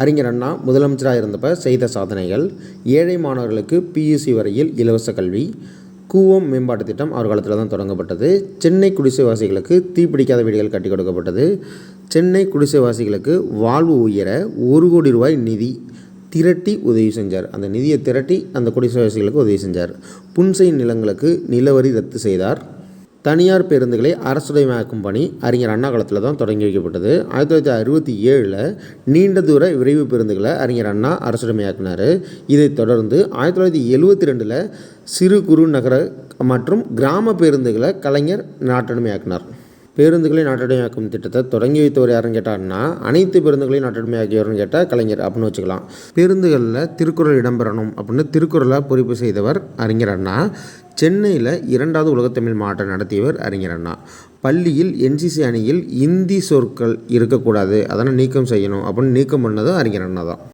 அறிஞர் அண்ணா முதலமைச்சராக இருந்தப்ப செய்த சாதனைகள் ஏழை மாணவர்களுக்கு பியூசி வரையில் இலவச கல்வி கூவம் மேம்பாட்டு திட்டம் அவர் காலத்தில் தான் தொடங்கப்பட்டது. சென்னை குடிசைவாசிகளுக்கு தீப்பிடிக்காத வீடுகள் கட்டி கொடுக்கப்பட்டது. சென்னை குடிசைவாசிகளுக்கு வாழ்வு உயர ஒரு கோடி ரூபாய் நிதி திரட்டி உதவி செஞ்சார். அந்த நிதியை திரட்டி அந்த குடிசைவாசிகளுக்கு உதவி செஞ்சார். புன்செய் நிலங்களுக்கு நிலவரி ரத்து செய்தார். தனியார் பேருந்துகளை அரசுடைமையாக்கும் பணி அறிஞர் அண்ணா காலத்தில் தான் தொடங்கி வைக்கப்பட்டது. ஆயிரத்தி தொள்ளாயிரத்தி அறுபத்தி ஏழில் நீண்ட தூர விரைவு பேருந்துகளை அறிஞர் அண்ணா அரசுடைமையாக்கினார். இதைத் தொடர்ந்து ஆயிரத்தி தொள்ளாயிரத்தி எழுபத்தி ரெண்டில் சிறு குறு நகர மற்றும் கிராம பேருந்துகளை கலைஞர் நாட்டடைமையாக்கினார் பேருந்துகளை நாட்டடைமையாக்கும் திட்டத்தை தொடங்கி வைத்தவர் யாருன்னு கேட்டார்னா அனைத்து பேருந்துகளையும் நாட்டடைமையாக்கியவர்னு கேட்டால் கலைஞர் அப்படின்னு வச்சுக்கலாம். பேருந்துகளில் திருக்குறள் இடம்பெறணும் அப்படின்னு திருக்குறளை பொறிப்பு செய்தவர் அறிஞர் அண்ணா. சென்னையில் இரண்டாவது உலகத்தமிழ் மாவட்டம் நடத்தியவர் அறிஞர் அண்ணா. பள்ளியில் என்சிசி அணியில் இந்தி சொற்கள் இருக்கக்கூடாது அதனை நீக்கம் செய்யணும் அப்படின்னு நீக்கம் பண்ணதும் அறிஞர் அண்ணா தான்.